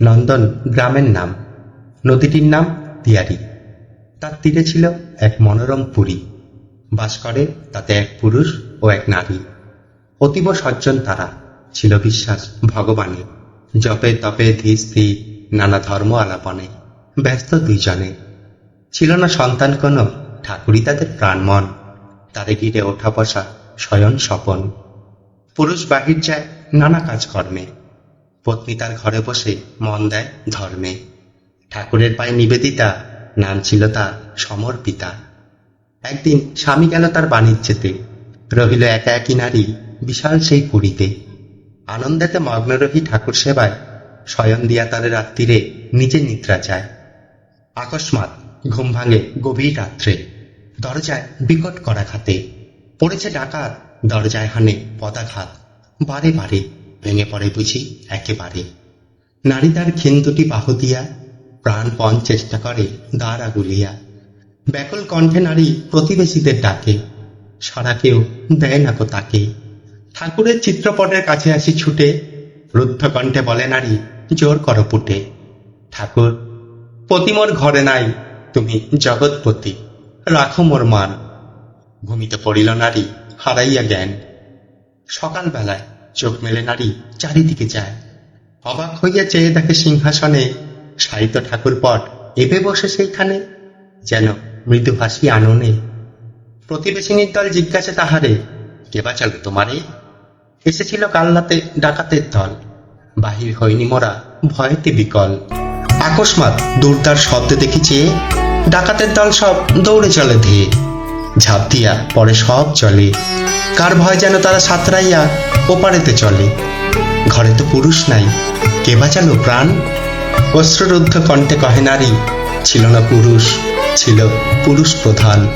নন্দন গ্রামের নাম। নদীটির নাম তিয়ারি তার তীরে ছিল এক মনোরম পুরী। বাস করে তাতে এক পুরুষ ও এক নারী। অতীব সজ্জন তারা, ছিল বিশ্বাস ভগবানে জপে তপে স্থির নানা ধর্ম আলাপনে, ব্যস্ত দুইজনে। ছিল না সন্তান কোনো, ঠাকুরই তাদের প্রাণমন। তারে ঘিরে ওঠা বসা শয়ন স্বপন। পুরুষ বাহির যায় নানা কাজকর্মে। পত্নী তার ঘরে বসে মন দেয় ধর্মে। ঠাকুরের পায়ে নিবেদিতা, নাম ছিল তার সমর্পিতা একদিন স্বামী গেল তার বাণিজ্যেতে রহিল একা একই নারী, বিশাল সেই পুরীতে। আনন্দেতে মগ্ন রহি ঠাকুর সেবায় শয়ন দিয়া তার রাত্রিরে নিজে নিদ্রা যায় আকস্মাৎ ঘুম ভাঙে গভীর রাত্রে। দরজায় বিকট করা খাতে পড়েছে ডাকাত, দরজায় হানে পদাঘাত। বারে বারে ভেঙে পড়ে বুঝি, একেবারে। নারী তার ক্ষীণ বাহু দিয়া প্রাণপণ চেষ্টা করে দ্বার আগুলিয়া। ব্যাকুল কণ্ঠে নারী প্রতিবেশীদের ডাকে সারা কেউ দেয় না তাকে। ঠাকুরের চিত্রপটের কাছে আসি ছুটে, রুদ্ধ কণ্ঠে বলে নারী, জোর করো পুটে। ঠাকুর, পতি মোর ঘরে নাই, তুমি জগৎপতি, রাখো মোর মান। ভূমিতে পড়িল নারী, হারাইয়া জ্ঞান। সকালবেলায় চোখ মেলে নারী চারিদিকে যায়। অবাক হইয়া চেয়ে দেখে সিংহাসনে সাহিত্য ঠাকুর পট এবে বসে সেইখানে, যেন মৃদু হাসি আননে। প্রতিবেশিনীর দল জিজ্ঞাসা তাহারে, কে বাঁচাল তোমারে? এসেছিল কাল্লাতে ডাকাতের দল। বাহির হইনি মোরা ভয়েতে বিকল। আকস্মাৎ দুর্দার শব্দ দেখি চেয়ে ডাকাতের দল সব দৌড়ে চলে ধেয়ে ঝাঁপ দিয়া পরে সব চলে কার ভয় যেন তারা সাঁতরাইয়া ওপারেতে চলে। ঘরে তো পুরুষ নাই, কে বাঁচালো প্রাণ? অশ্রুরুদ্ধ কণ্ঠে কহে নারী, ছিল না পুরুষ, ছিল পুরুষ প্রধান।